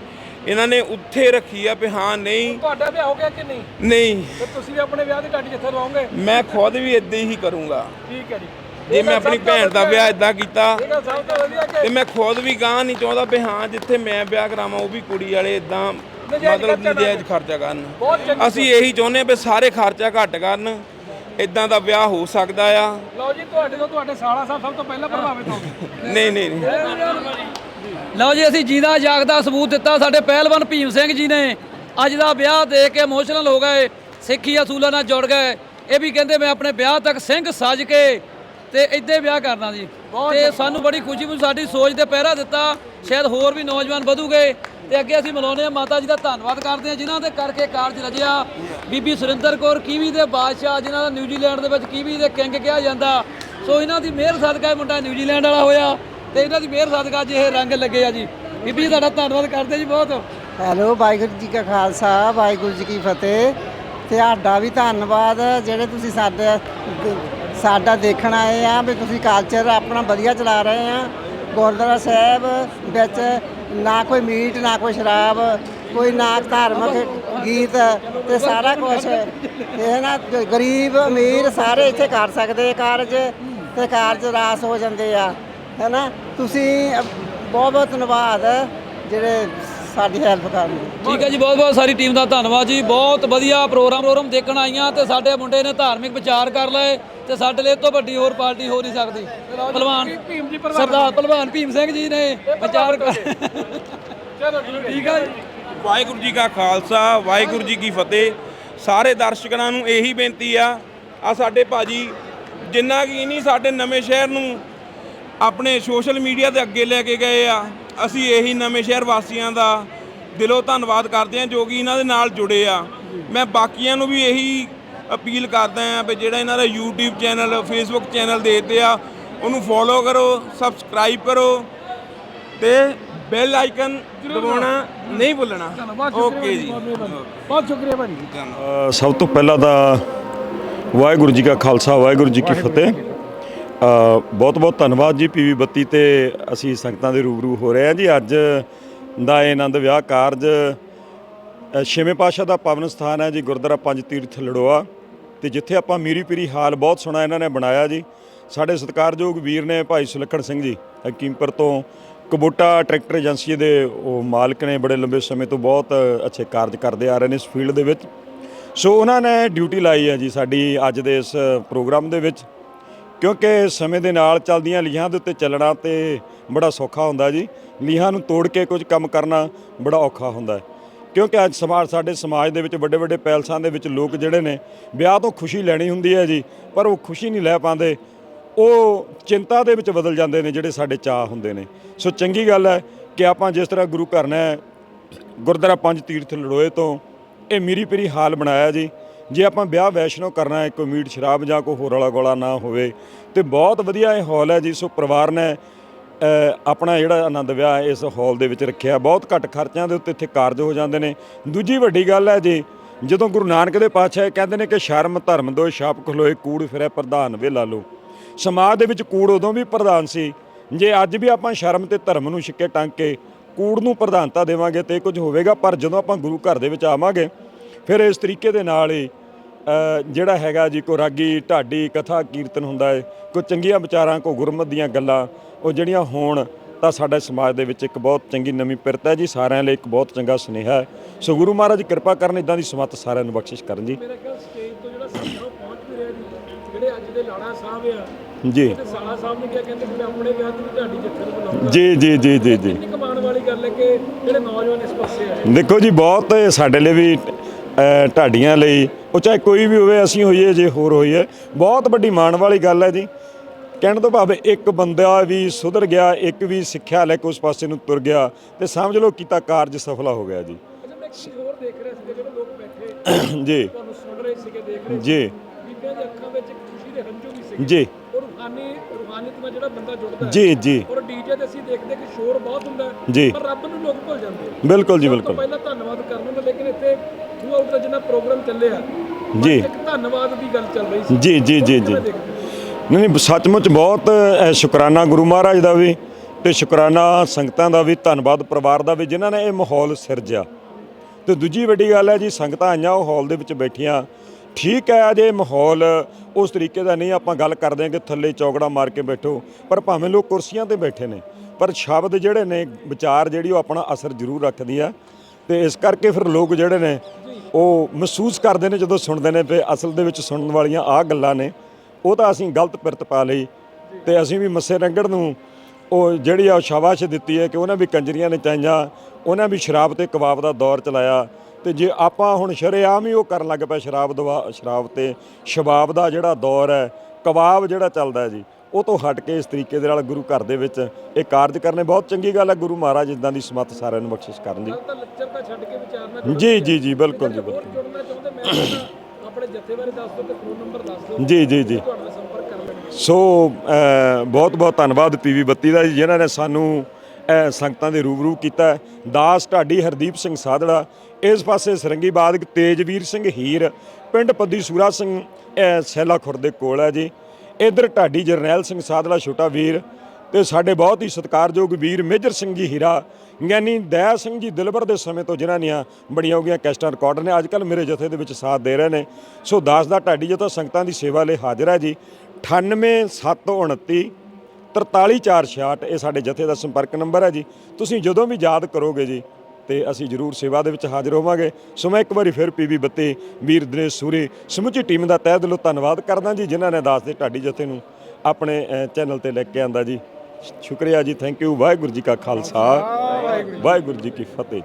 ਇਹਨਾਂ ਨੇ ਉੱਥੇ ਰੱਖੀ ਆ ਵੀ ਹਾਂ ਨਹੀਂ। ਤੁਹਾਡਾ ਵਿਆਹ ਹੋ ਗਿਆ ਕਿ ਨਹੀਂ? ਨਹੀਂ। ਤੇ ਤੁਸੀਂ ਵੀ ਆਪਣੇ ਵਿਆਹ ਦੀ ਢਾਡੀ ਜਿੱਥੇ ਲਵਾਓਗੇ? ਮੈਂ ਖੁਦ ਵੀ ਇਦਾਂ ਹੀ ਕਰੂੰਗਾ। ਠੀਕ ਹੈ ਜੀ। ਜੇ ਮੈਂ ਆਪਣੀ ਭੈਣ ਦਾ ਵਿਆਹ ਇਦਾਂ ਕੀਤਾ ਇਹ ਗੱਲ ਸਭ ਤੋਂ ਵਧੀਆ ਕਿ ਤੇ ਮੈਂ ਖੁਦ ਵੀ ਗਾਂ ਨਹੀਂ ਚਾਹੁੰਦਾ ਵੀ ਹਾਂ ਜਿੱਥੇ ਮੈਂ ਵਿਆਹ ਕਰਾਵਾਂ ਉਹ ਵੀ ਕੁੜੀ ਵਾਲੇ ਇਦਾਂ ਨਜਾਇਜ਼ ਮਤਲਬ ਖਰਚਾ ਨਾ ਨਜਾਇਜ਼ ਖਰਚਾ ਕਰਨ। ਬਹੁਤ ਚੰਗੀ ਅਸੀਂ ਇਹੀ ਚਾਹੁੰਦੇ ਹਾਂ ਵੀ ਸਾਰੇ ਖਰਚਾ ਘੱਟ ਕਰਨ ਇਦਾਂ ਦਾ ਵਿਆਹ ਹੋ ਸਕਦਾ ਆ। ਲਓ ਜੀ ਤੁਹਾਡੇ ਤੋਂ ਤੁਹਾਡੇ ਸਾਲਾ ਸਾਹਿਬ ਸਭ ਤੋਂ ਪਹਿਲਾਂ ਪ੍ਰਭਾਵਿਤ ਹੋ ਗਏ। ਨਹੀਂ ਨਹੀਂ ਨਹੀਂ। ਲਓ ਜੀ ਅਸੀਂ ਜੀਦਾ ਜਾਗਦਾ ਸਬੂਤ ਦਿੱਤਾ। ਸਾਡੇ ਪਹਿਲਵਾਨ ਭੀਮ ਸਿੰਘ ਜੀ ਨੇ ਅੱਜ ਦਾ ਵਿਆਹ ਦੇਖ ਕੇ ਇਮੋਸ਼ਨਲ ਹੋ ਗਏ। ਸਿੱਖੀ ਅਸੂਲਾਂ ਨਾਲ ਜੁੜ ਗਏ। ਇਹ ਵੀ ਕਹਿੰਦੇ ਮੈਂ ਆਪਣੇ ਵਿਆਹ ਤੱਕ ਸਿੰਘ ਸੱਜ ਕੇ ਤੇ ਇੱਦੇ ਵਿਆਹ ਕਰਨਾ ਜੀ। ਤੇ ਸਾਨੂੰ ਬੜੀ ਖੁਸ਼ੀ ਵੀ ਸਾਡੀ ਸੋਚ ਤੇ ਪਹਿਰਾ ਦਿੱਤਾ। ਸ਼ਾਇਦ ਹੋਰ ਵੀ ਨੌਜਵਾਨ ਵਧੂਗੇ। ਤੇ ਅੱਗੇ ਅਸੀਂ ਮਿਲਾਉਂਦੇ ਹਾਂ। ਮਾਤਾ ਜੀ ਦਾ ਧੰਨਵਾਦ ਕਰਦੇ ਹਾਂ। ਜਿਨ੍ਹਾਂ ਦੇ ਕਰਕੇ ਕਾਰਜ ਰਜਿਆ। ਬੀਬੀ ਸੁਰਿੰਦਰ ਕੌਰ ਕੀਵੀ ਦੇ ਬਾਦਸ਼ਾਹ ਜਿਨ੍ਹਾਂ ਦਾ ਨਿਊਜ਼ੀਲੈਂਡ ਦੇ ਵਿੱਚ ਕੀਵੀ ਦੇ ਕਿੰਗ ਕਿਹਾ ਜਾਂਦਾ। ਸੋ ਇਹਨਾਂ ਦੀ ਮਿਹਰ ਸਦਕਾ ਇਹ ਮੁੰਡਾ ਨਿਊਜ਼ੀਲੈਂਡ ਵਾਲਾ ਹੋਇਆ। ਤੇ ਇਹਨਾਂ ਦੀ ਮਿਹਰ ਸਦਕਾ ਅੱਜ ਇਹ ਰੰਗ ਲੱਗੇ ਆ ਜੀ। ਬੀਬੀ ਜੀ, ਤੁਹਾਡਾ ਧੰਨਵਾਦ ਕਰਦੇ ਜੀ ਬਹੁਤ। ਹੈਲੋ, ਵਾਹਿਗੁਰੂ ਜੀ ਕਾ ਖਾਲਸਾ, ਵਾਹਿਗੁਰੂ ਜੀ ਕੀ ਫਤਿਹ। ਤੁਹਾਡਾ ਵੀ ਧੰਨਵਾਦ, ਜਿਹੜੇ ਤੁਸੀਂ ਸਾਡੇ, ਸਾਡਾ ਦੇਖਣ ਆਏ ਆ ਵੀ ਤੁਸੀਂ ਕਲਚਰ ਆਪਣਾ ਵਧੀਆ ਚਲਾ ਰਹੇ ਆ। ਗੁਰਦੁਆਰਾ ਸਾਹਿਬ ਵਿੱਚ ਨਾ ਕੋਈ ਮੀਟ, ਨਾ ਕੋਈ ਸ਼ਰਾਬ, ਕੋਈ ਨਾ ਧਾਰਮਿਕ ਗੀਤ ਤੇ ਸਾਰਾ ਕੁਝ ਇਹ ਨਾ ਗਰੀਬ ਅਮੀਰ ਸਾਰੇ ਇੱਥੇ ਕਰ ਸਕਦੇ ਕਾਰਜ ਤੇ ਕਾਰਜ ਰਾਸ ਹੋ ਜਾਂਦੇ ਆ। ਹੈਨਾ? ਤੁਸੀਂ ਅ, ਬਹੁਤ ਬਹੁਤ ਧੰਨਵਾਦ ਜਿਹੜੇ ਸਾਡੀ ਹੈਲਪ ਕਰਨ ਲਈ। ਠੀਕ ਹੈ ਜੀ ਬਹੁਤ ਬਹੁਤ ਸਾਰੀ ਟੀਮ ਦਾ ਧੰਨਵਾਦ ਜੀ। ਬਹੁਤ ਵਧੀਆ ਪ੍ਰੋਗਰਾਮ ਪ੍ਰੋਗਰਾਮ ਦੇਖਣ ਆਈਆਂ ਤੇ ਸਾਡੇ ਮੁੰਡੇ ਨੇ ਧਾਰਮਿਕ ਵਿਚਾਰ ਕਰ ਲਏ ਤੇ ਸਾਡੇ ਲਈ ਇਹ ਤੋਂ ਵੱਡੀ ਹੋਰ ਪਾਰਟੀ ਹੋ ਨਹੀਂ ਸਕਦੀ। ਪਹਿਲਵਾਨ ਭੀਮ ਜੀ ਸਰਦਾਰ ਪਹਿਲਵਾਨ ਭੀਮ ਸਿੰਘ ਜੀ ਨੇ ਵਿਚਾਰ ਕਰ ਚਲੋ ਠੀਕ ਠੀਕ ਹੈ ਜੀ। ਵਾਹਿਗੁਰੂ ਜੀ ਕਾ ਖਾਲਸਾ ਵਾਹਿਗੁਰੂ ਜੀ ਕੀ ਫਤਿਹ। ਸਾਰੇ ਦਰਸ਼ਕਾਂ ਨੂੰ ਇਹੀ ਬੇਨਤੀ ਆ ਆ ਸਾਡੇ ਭਾਜੀ ਜਿੰਨਾ ਕੀ ਨਹੀਂ ਸਾਡੇ ਨਵੇਂ ਸ਼ਹਿਰ ਨੂੰ ਆਪਣੇ ਸੋਸ਼ਲ ਮੀਡੀਆ ਦੇ ਅੱਗੇ ਲੈ ਕੇ ਗਏ ਆ। ਅਸੀਂ ਇਹੀ ਨਵੇਂ ਸ਼ਹਿਰ ਵਾਸੀਆਂ ਦਾ ਦਿਲੋਂ ਧੰਨਵਾਦ ਕਰਦੇ ਹਾਂ ਜੋ ਕਿ ਇਹਨਾਂ ਦੇ ਨਾਲ ਜੁੜੇ ਆ। ਮੈਂ ਬਾਕੀਆਂ ਨੂੰ ਵੀ ਇਹੀ ਅਪੀਲ ਕਰਦਾ ਆ ਵੀ ਜਿਹੜਾ ਇਹਨਾਂ ਦਾ YouTube ਚੈਨਲ Facebook ਚੈਨਲ ਦੇਖਦੇ ਆ ਉਹਨੂੰ ਫੋਲੋ ਕਰੋ ਸਬਸਕ੍ਰਾਈਬ ਕਰੋ ਤੇ ਬੈਲ ਆਈਕਨ ਦਬਾਉਣਾ ਨਹੀਂ ਭੁੱਲਣਾ। ਓਕੇ ਜੀ। ਬਹੁਤ ਸ਼ੁਕਰੀਆ ਭਾਜੀ। ਸਭ ਤੋਂ ਪਹਿਲਾਂ ਤਾਂ ਵਾਹਿਗੁਰੂ ਜੀ ਕਾ ਖਾਲਸਾ ਵਾਹਿਗੁਰੂ ਜੀ ਕੀ ਫਤਿਹ। ਬਹੁਤ ਬਹੁਤ ਧੰਨਵਾਦ ਜੀ ਪੀਵੀ 32 ਤੇ ਅਸੀਂ ਸੰਗਤਾਂ ਦੇ ਰੂਬਰੂ ਹੋ ਰਹੇ ਹਾਂ ਜੀ। ਅੱਜ ਦਾ ਇਹ ਆਨੰਦ ਵਿਆਹ ਕਾਰਜ ਛੇਵੇਂ ਪਾਤਸ਼ਾਹ ਦਾ ਪਾਵਨ ਸਥਾਨ ਹੈ ਜੀ ਗੁਰਦੁਆਰਾ ਪੰਜ ਤੀਰਥ ਲੜੋਆ ਤੇ ਜਿੱਥੇ ਆਪਾਂ ਮੀਰੀ ਪੀਰੀ ਹਾਲ ਬਹੁਤ ਸੋਹਣਾ ਇਹਨਾਂ ਨੇ ਬਣਾਇਆ ਜੀ। ਸਾਡੇ ਸਤਿਕਾਰਯੋਗ ਵੀਰ ਨੇ ਭਾਈ ਸੁਲੱਖਣ ਸਿੰਘ ਜੀ, ਹਕੀਮਪੁਰ ਤੋਂ ਕਬੋਟਾ ਟਰੈਕਟਰ ਏਜੰਸੀ ਦੇ ਉਹ ਮਾਲਕ ਨੇ ਬੜੇ ਲੰਬੇ ਸਮੇਂ ਤੋਂ ਬਹੁਤ ਅੱਛੇ ਕਾਰਜ ਕਰਦੇ ਆ ਰਹੇ ਨੇ ਇਸ ਫੀਲਡ ਦੇ ਵਿੱਚ। ਸੋ ਉਹਨਾਂ ਨੇ ਡਿਊਟੀ ਲਾਈ ਹੈ ਜੀ ਸਾਡੀ ਅੱਜ ਦੇ ਇਸ ਪ੍ਰੋਗਰਾਮ ਦੇ ਵਿੱਚ। ਕਿਉਂਕਿ ਸਮੇਂ ਦੇ ਨਾਲ ਚੱਲਦੀਆਂ ਲੀਹਾਂ ਦੇ ਉੱਤੇ ਚੱਲਣਾ ਤੇ ਬੜਾ ਸੌਖਾ ਹੁੰਦਾ ਜੀ। ਲੀਹਾਂ ਨੂੰ ਤੋੜ ਕੇ ਕੁਝ ਕੰਮ ਕਰਨਾ ਬੜਾ ਔਖਾ ਹੁੰਦਾ। ਹੈ ਕਿਉਂਕਿ ਅੱਜ ਸਮਾਜ, ਸਾਡੇ ਸਮਾਜ ਦੇ ਵਿੱਚ ਵੱਡੇ ਵੱਡੇ ਪੈਲਸਾਂ ਦੇ ਵਿੱਚ ਲੋਕ ਜਿਹੜੇ ਨੇ, ਵਿਆਹ ਤੋਂ ਖੁਸ਼ੀ ਲੈਣੀ ਹੁੰਦੀ ਹੈ ਜੀ, ਪਰ ਉਹ ਖੁਸ਼ੀ ਨਹੀਂ ਲੈ ਪਾਉਂਦੇ। ਉਹ ਚਿੰਤਾ ਦੇ ਵਿੱਚ ਬਦਲ ਜਾਂਦੇ ਨੇ ਜਿਹੜੇ ਸਾਡੇ ਚਾਹ ਹੁੰਦੇ ਨੇ। ਸੋ ਚੰਗੀ ਗੱਲ ਹੈ ਕਿ ਆਪਾਂ ਜਿਸ ਤਰ੍ਹਾਂ ਗੁਰੂ ਘਰ ਨੇ ਗੁਰਦੁਆਰਾ ਪੰਜ ਤੀਰਥ ਲੜੋਏ ਤੋਂ ਇਹ ਮੀਰੀ ਪੀਰੀ ਹਾਲ ਬਣਾਇਆ ਜੀ। ਜੇ ਆਪਾਂ ਵਿਆਹ ਵੈਸ਼ਨੋ ਕਰਨਾ ਹੈ, ਕੋਈ ਮੀਟ ਸ਼ਰਾਬ ਜਾਂ ਕੋਈ ਹੋਰ ਵਾਲਾ ਗੋਲਾ ਨਾ ਹੋਵੇ, ਤੇ ਬਹੁਤ ਵਧੀਆ ਇਹ ਹਾਲ ਹੈ ਜੀ ਸੋ ਪਰਿਵਾਰ ਨੇ ਆਪਣਾ ਜਿਹੜਾ ਆਨੰਦ ਵਿਆਹ ਇਸ ਹਾਲ ਦੇ ਵਿੱਚ ਰੱਖਿਆ। ਬਹੁਤ ਘੱਟ ਖਰਚਿਆਂ ਦੇ ਉੱਤੇ ਇੱਥੇ ਕਾਰਜ ਹੋ ਜਾਂਦੇ ਨੇ। ਦੂਜੀ ਵੱਡੀ ਗੱਲ ਹੈ ਜੀ, ਜਦੋਂ ਗੁਰੂ ਨਾਨਕ ਦੇ ਪਾਤਸ਼ਾਹ ਕਹਿੰਦੇ ਨੇ ਕਿ ਸ਼ਰਮ, ਧਰਮ ਦੋ, ਛਾਪ ਖਲੋਏ, ਕੂੜ ਫਿਰੇ, ਪ੍ਰਧਾਨ ਵੇ ਲਾ। ਲਓ ਸਮਾਜ ਦੇ ਵਿੱਚ ਕੂੜ ਉਦੋਂ ਵੀ ਪ੍ਰਧਾਨ ਸੀ, ਜੇ ਅੱਜ ਵੀ ਆਪਾਂ ਸ਼ਰਮ ਤੇ ਧਰਮ ਨੂੰ ਛਿੱਕੇ ਟੰਗ ਕੇ ਕੂੜ ਨੂੰ ਪ੍ਰਧਾਨਤਾ ਦੇਵਾਂਗੇ ਤੇ ਇਹ ਕੁਝ ਹੋਵੇਗਾ, ਪਰ ਜਦੋਂ ਆਪਾਂ ਗੁਰੂ ਘਰ ਦੇ ਵਿੱਚ ਆਵਾਂਗੇ ਫਿਰ ਇਸ ਤਰੀਕੇ ਦੇ ਨਾਲ ਹੀ ਜਿਹੜਾ ਹੈਗਾ ਜੀ ਕੋ ਰਾਗੀ ਢਾਡੀ ਕਥਾ ਕੀਰਤਨ ਹੁੰਦਾ ਹੈ ਕੋ ਚੰਗੀਆਂ ਵਿਚਾਰਾਂ ਕੋ ਗੁਰਮਤ ਦੀਆਂ ਗੱਲਾਂ ਉਹ ਜਿਹੜੀਆਂ ਹੋਣ ਤਾਂ ਸਾਡੇ ਸਮਾਜ ਦੇ ਵਿੱਚ ਇੱਕ ਬਹੁਤ ਚੰਗੀ ਨਵੀਂ ਪਿਰਤ ਹੈ ਜੀ ਸਾਰਿਆਂ ਲਈ ਇੱਕ ਬਹੁਤ ਚੰਗਾ ਸੁਨੇਹਾ ਹੈ। ਸੋ ਗੁਰੂ ਮਹਾਰਾਜ ਕਿਰਪਾ ਕਰਨ ਇਦਾਂ ਦੀ ਸਮੱਤ ਸਾਰਿਆਂ ਨੂੰ ਬਖਸ਼ਿਸ਼ ਕਰਨ ਜੀ। ਮੇਰਾ ਖਿਆਲ ਸਟੇਜ ਤੋਂ ਜਿਹੜਾ ਸੰਗਰੋਹ ਪਹੁੰਚ ਵੀ ਰਿਹਾ ਜੀ ਜਿਹੜੇ ਅੱਜ ਦੇ ਲਾੜਾ ਸਾਹਿਬ ਆ ਜੀ। ਤੇ ਸਾਲਾ ਸਾਹਿਬ ਨੇ ਕਿਹਾ ਕਹਿੰਦੇ ਕਿ ਮੈਂ ਆਪਣੇ ਵਿਆਹ ਤੇ ਵੀ ਢਾਡੀ ਜੱਥੇ ਨੂੰ ਬੁਲਾਉਂਗਾ ਜੀ ਜੀ ਜੀ ਜੀ ਜੀ। ਕਿੰਨੀ ਕਮਾਣ ਵਾਲੀ ਗੱਲ ਹੈ ਕਿ ਜਿਹੜੇ ਨੌਜਵਾਨ ਇਸ ਪਾਸੇ ਆਏ। ਦੇਖੋ ਜੀ ਬਹੁਤ ਸਾਡੇ ਲਈ ਵੀ ਢਾਡੀਆਂ ਲਈ। ਉਹ ਚਾਹੇ ਕੋਈ ਵੀ ਹੋਵੇ ਅਸੀਂ ਹੋਈਏ ਜੇ ਹੋਰ ਹੋਈਏ। ਬਹੁਤ ਵੱਡੀ ਮਾਣ ਵਾਲੀ ਗੱਲ ਹੈ ਜੀ। ਕਹਿਣ ਤੋਂ ਭਾਵੇਂ ਇੱਕ ਬੰਦਾ ਵੀ ਸੁਧਰ ਗਿਆ ਇੱਕ ਵੀ ਸਿੱਖਿਆ ਲੈ ਕੇ ਉਸ ਪਾਸੇ ਨੂੰ ਤੁਰ ਗਿਆ ਤੇ ਸਮਝ ਲਓ ਕੀਤਾ ਕਾਰਜ ਸਫਲਾ ਹੋ ਗਿਆ ਜੀ। ਹੋਰ ਦੇਖ ਰਿਹਾ ਸੀ ਜਿਹੜੇ ਲੋਕ ਬੈਠੇ ਜੀ। ਤੁਹਾਨੂੰ ਸੁਣ ਰਹੇ ਸੀਗੇ ਦੇਖ ਰਹੇ ਜੀ। ਬੀਬੀਆਂ ਦੀ ਅੱਖਾਂ ਵਿੱਚ ਇੱਕ ਖੁਸ਼ੀ ਦੇ ਹੰਝੂ ਵੀ ਸੀਗੇ। ਜੀ। ਔਰ ਰੂਹਾਨੀ ਰੂਹਾਨੀਅਤ ਨਾਲ ਜਿਹੜਾ ਬੰਦਾ ਜੁੜਦਾ ਹੈ। ਜੀ ਜੀ। ਔਰ ਡੀਜੇ ਤੇ ਅਸੀਂ ਦੇਖਦੇ ਕਿ ਸ਼ੋਰ ਬਹੁਤ ਹੁੰਦਾ ਹੈ ਜੀ। ਪਰ ਰੱਬ ਨੂੰ ਲੋਕ ਭੁੱਲ ਜਾਂਦੇ ਆ। ਬਿਲਕੁਲ ਜੀ ਬਿਲਕੁਲ। ਪਹਿਲਾਂ ਧੰਨਵਾਦ ਕਰਨ ਨੂੰ ਲੇਕਿਨ ਇੱਥੇ ਆਊਟ ਦਾ ਜਿੰਨਾ ਪ੍ਰੋਗਰਾਮ ਚੱਲਿਆ ਜੀ। ਇੱਕ ਧੰਨਵਾਦ ਦੀ ਗੱਲ ਚੱਲ ਰਹੀ ਸੀ। ਜੀ ਜੀ ਜੀ ਜੀ? ਨਹੀਂ ਨਹੀਂ ਸੱਚਮੁੱਚ ਬਹੁਤ ਸ਼ੁਕਰਾਨਾ ਗੁਰੂ ਮਹਾਰਾਜ ਦਾ ਵੀ ਤੇ ਸ਼ੁਕਰਾਨਾ ਸੰਗਤਾਂ ਦਾ ਵੀ ਧੰਨਵਾਦ ਪਰਿਵਾਰ ਦਾ ਵੀ ਜਿਨ੍ਹਾਂ ਨੇ ਇਹ ਮਾਹੌਲ ਸਿਰਜਿਆ। ਤੇ ਦੂਜੀ ਵੱਡੀ ਗੱਲ ਹੈ ਜੀ ਸੰਗਤਾਂ ਆਈਆਂ ਉਹ ਹਾਲ ਦੇ ਵਿੱਚ ਬੈਠੀਆਂ। ਠੀਕ ਹੈ ਅਜੇ ਮਾਹੌਲ ਉਸ ਤਰੀਕੇ ਦਾ ਨਹੀਂ ਆਪਾਂ ਗੱਲ ਕਰਦੇ ਹਾਂ ਕਿ ਥੱਲੇ ਚੌਕੜਾ ਮਾਰ ਕੇ ਬੈਠੋ ਪਰ ਭਾਵੇਂ ਲੋਕ ਕੁਰਸੀਆਂ ਤੇ ਬੈਠੇ ਨੇ ਪਰ ਸ਼ਬਦ ਜਿਹੜੇ ਨੇ ਵਿਚਾਰ ਜਿਹੜੀ ਉਹ ਆਪਣਾ ਅਸਰ ਜ਼ਰੂਰ ਰੱਖਦੀ ਆ। ਤੇ ਇਸ ਕਰਕੇ ਫਿਰ ਲੋਕ ਜਿਹੜੇ ਨੇ ਉਹ ਮਹਿਸੂਸ ਕਰਦੇ ਨੇ ਜਦੋਂ ਸੁਣਦੇ ਨੇ ਵੀ ਅਸਲ ਦੇ ਵਿੱਚ ਸੁਣਨ ਵਾਲੀਆਂ ਆਹ ਗੱਲਾਂ ਨੇ, ਉਹ ਤਾਂ ਅਸੀਂ ਗਲਤ ਪਿਰਤ ਪਾ ਲਈ ਤੇ ਅਸੀਂ ਵੀ ਮੱਸੇ ਰੰਗੜ ਨੂੰ ਉਹ ਜਿਹੜੀ ਆ ਉਹ ਸ਼ਾਬਾਸ਼ ਦਿੱਤੀ ਹੈ ਕਿ ਉਹਨਾਂ ਵੀ ਕੰਜਰੀਆਂ ਨੇ ਚਾਈਆਂ, ਉਹਨਾਂ ਵੀ ਸ਼ਰਾਬ ਤੇ ਕਬਾਬ ਦਾ ਦੌਰ ਚਲਾਇਆ ਤੇ ਜੇ ਆਪਾਂ ਹੁਣ ਸ਼ਰੇਆਮ ਹੀ ਉਹ ਕਰਨ ਲੱਗ ਪਏ ਸ਼ਰਾਬ ਦਵਾ, ਸ਼ਰਾਬ ਤੇ ਸ਼ਬਾਬ ਦਾ ਜਿਹੜਾ ਦੌਰ ਹੈ, ਕਬਾਬ ਜਿਹੜਾ ਚੱਲਦਾ ਜੀ ਉਹ ਤੋਂ ਹਟ ਕੇ ਇਸ ਤਰੀਕੇ ਦੇ ਨਾਲ ਗੁਰੂ ਘਰ ਦੇ ਵਿੱਚ ਇਹ ਕਾਰਜ ਕਰਨੇ ਬਹੁਤ ਚੰਗੀ ਗੱਲ ਹੈ ਗੁਰੂ ਮਹਾਰਾਜ ਇਦਾਂ ਦੀ ਸਮੱਤ ਸਾਰਿਆਂ ਨੂੰ ਬਖਸ਼ਿਸ਼ ਕਰਨ ਜੀ ਗੱਲ ਤਾਂ ਲੱਚਰ ਤਾਂ ਛੱਡ ਕੇ ਵਿਚਾਰਨਾ ਕਰੋ। ਜੀ ਜੀ ਜੀ ਬਿਲਕੁਲ ਜੀ ਹੋਰ ਬਿਲਕੁਲ। ਜੁੜਨਾ ਚਾਹੁੰਦੇ ਮੈਂ ਕਹਿੰਦਾ ਆਪਣੇ ਜੱਥੇ ਬਾਰੇ ਦੱਸ ਦਿਓ ਤੇ ਫੋਨ ਨੰਬਰ ਦੱਸ ਦਿਓ। ਜੀ ਜੀ ਜੀ। ਤੁਹਾਡੇ ਨਾਲ ਸੰਪਰਕ ਕਰ ਲੈਣਗੇ ਸੋ ਬਹੁਤ ਬਹੁਤ ਧੰਨਵਾਦ ਪੀਵੀ ਬੱਤੀ ਦਾ ਜੀ ਜਿਨ੍ਹਾਂ ਨੇ ਸਾਨੂੰ ਅ, ਸੰਗਤਾਂ ਦੇ ਰੂਬਰੂ ਕੀਤਾ। ਹੈ। ਦਾਸ ਢਾਡੀ ਹਰਦੀਪ ਸਿੰਘ ਸਾਧੜਾ ਇਸ ਪਾਸੇ ਸਰੰਗੀ ਬਾਦਕ ਤੇਜਵੀਰ ਸਿੰਘ ਹੀਰ ਪਿੰਡ ਪੱਦੀ ਸੂਰਾ ਸਿੰਘ ਅ, ਸੈਲਾ ਖੁਰਦ ਦੇ ਕੋਲ ਹੈ ਜੀ। ਇਧਰ ਢਾਡੀ ਜਰਨੈਲ ਸਿੰਘ ਸਾਧੜਾ ਛੋਟਾ ਵੀਰ ਤੇ ਸਾਡੇ ਬਹੁਤ ਹੀ ਸਤਿਕਾਰਯੋਗ ਵੀਰ ਮੇਜਰ ਸਿੰਘ ਜੀ ਹੀਰਾ ਗਿਆਨੀ ਦਇਆ ਸਿੰਘ ਜੀ ਦਿਲਬਰ ਦੇ ਸਮੇਂ ਤੋਂ ਜਿਨ੍ਹਾਂ ਦੀਆਂ ਬੜੀਆਂ ਹੋ ਗਈਆਂ ਕੈਸਟਾਂ ਰਿਕਾਰਡ ਨੇ ਅੱਜ ਕੱਲ ਮੇਰੇ ਜਥੇ ਦੇ ਵਿੱਚ ਸਾਥ ਦੇ ਰਹੇ ਨੇ। ਸੋ ਦਾਸ ਦਾ ਢਾਡੀ ਜੋ ਸੰਗਤਾਂ ਦੀ ਸੇਵਾ ਲਈ ਹਾਜ਼ਰ ਹੈ ਜੀ। 98729 43466 ਇਹ ਸਾਡੇ ਜਥੇ ਦਾ ਸੰਪਰਕ ਨੰਬਰ ਹੈ ਜੀ। ਤੁਸੀਂ ਜਦੋਂ ਵੀ ਯਾਦ ਕਰੋਗੇ ਜੀ ਤੇ ਅਸੀਂ ਜਰੂਰ ਸੇਵਾ ਦੇ ਵਿੱਚ ਹਾਜ਼ਰ ਹੋਵਾਂਗੇ। ਸੋ ਮੈਂ ਇੱਕ ਵਾਰੀ ਫਿਰ ਪੀਵੀ ਬੱਤੀ ਵੀਰ ਦਿਨੇਸ਼ ਸੂਰੀ ਸਮੁੱਚੀ ਟੀਮ ਦਾ ਤਹਿ ਦਿਲੋਂ ਧੰਨਵਾਦ ਕਰਦਾ ਜੀ ਜਿਨ੍ਹਾਂ ਨੇ ਦਾਸ ਦੇ ਢਾਡੀ ਜਥੇ ਨੂੰ ਆਪਣੇ ਚੈਨਲ ਤੇ ਲੈ ਕੇ ਆਂਦਾ ਜੀ। ਸ਼ੁਕਰੀਆ ਜੀ ਥੈਂਕ ਯੂ ਵਾਹਿਗੁਰੂ ਜੀ ਕਾ ਖਾਲਸਾ ਵਾਹਿਗੁਰੂ ਜੀ ਕੀ ਫਤਿਹ।